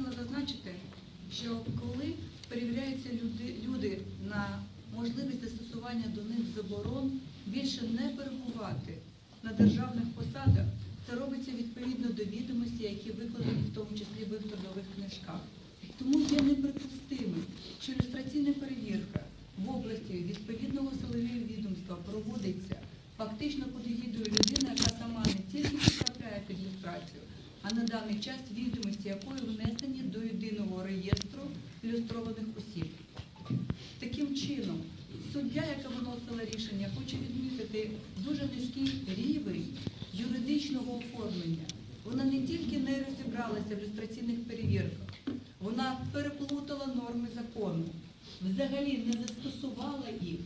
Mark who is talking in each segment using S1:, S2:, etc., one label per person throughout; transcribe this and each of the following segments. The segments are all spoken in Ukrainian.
S1: хотіла зазначити, що коли перевіряються люди, люди на можливість застосування до них заборон більше не перебувати на державних посадах, це робиться відповідно до відомості, які викладені в тому числі в трудових книжках. Тому є неприпустимим, що ілюстраційна перевірка в області відповідного силового відомства проводиться фактично під егідою людини, яка сама не тільки потрапляє під люстрацію, а на даний час відомості якої внесені до єдиного реєстру ілюстрованих осіб. Таким чином, суддя, яка виносила рішення, хоче відмітити дуже низький рівень юридичного оформлення. Вона не тільки не розібралася в ілюстраційних перевірках, вона переплутала норми закону, взагалі не застосувала їх,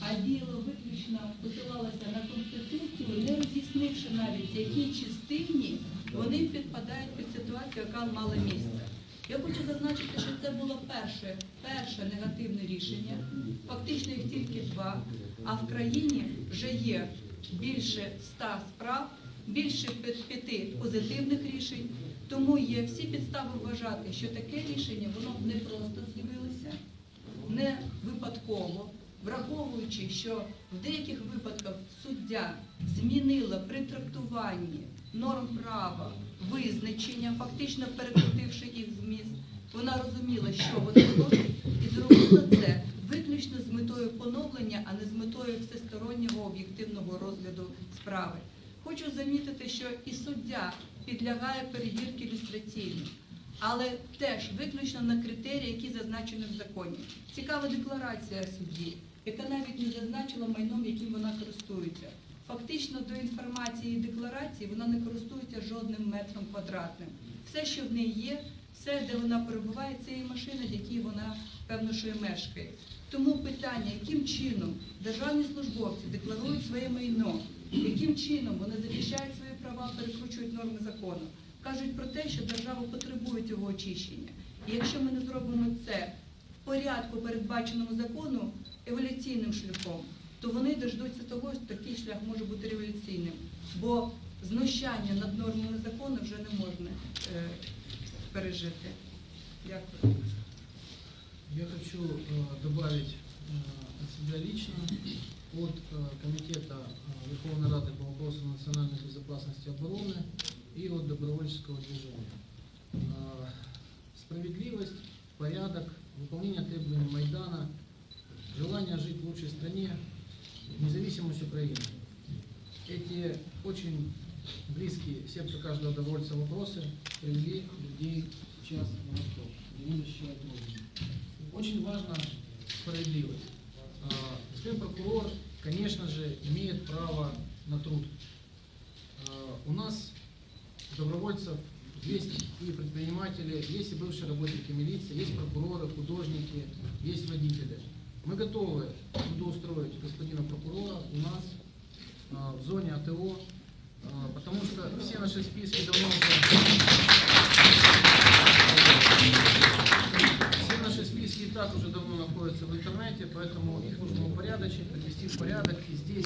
S1: а діяла виключно, посилалася на Конституцію, не роз'яснивши навіть, якій частині вони підпадають під ситуацію, яка мала місце. Я хочу зазначити, що це було перше, перше негативне рішення. Фактично їх тільки два. А в країні вже є більше ста справ, більше п'яти позитивних рішень. Тому є всі підстави вважати, що таке рішення воно не просто з'явилося, не випадково, враховуючи, що в деяких випадках суддя змінила при трактуванні норм права визначення, фактично перекрутивши їх зміст, вона розуміла, що вони просять, і зробила це виключно з метою поновлення, а не з метою всестороннього об'єктивного розгляду справи. Хочу замітити, що і суддя підлягає перевірки ілюстраційно, але теж виключно на критерії, які зазначені в законі. Цікава декларація судді, яка навіть не зазначила майном, яким вона користується. Фактично до інформації і декларації вона не користується жодним метром квадратним. Все, що в неї є, все, де вона перебуває, це і машина, в якій вона певно, що і мешкає. Тому питання, яким чином державні службовці декларують своє майно, яким чином вони захищають свої права, перекручують норми закону, кажуть про те, що держава потребує цього очищення. І якщо ми не зробимо це в порядку, передбаченому закону, еволюційним шляхом, то вони дождуться того, що такий шлях може бути революційним. Бо знущання над нормами закону вже не можна е, пережити. Дякую.
S2: Я хочу э, добавить э, от себя лично, от э, Комитета э, Верховной Рады по вопросам национальной безопасности и обороны и от добровольческого движения. Э, Справедливость, порядок, выполнение требований Майдана, желание жить в лучшей стране, независимость Украины. Эти очень близкие сердцу каждого добровольца вопросы привели людей сейчас на восток, защищать Родину. Очень важна справедливость. А, Господин прокурор, конечно же, имеет право на труд. А, У нас добровольцев есть и предприниматели, есть и бывшие работники милиции, есть прокуроры, художники, есть водители. Мы готовы трудоустроить господина прокурора у нас а, в зоне АТО, а, потому что все наши списки давно уже все наши списки и так уже давно находятся в интернете, поэтому их нужно упорядочить, привести в порядок. И здесь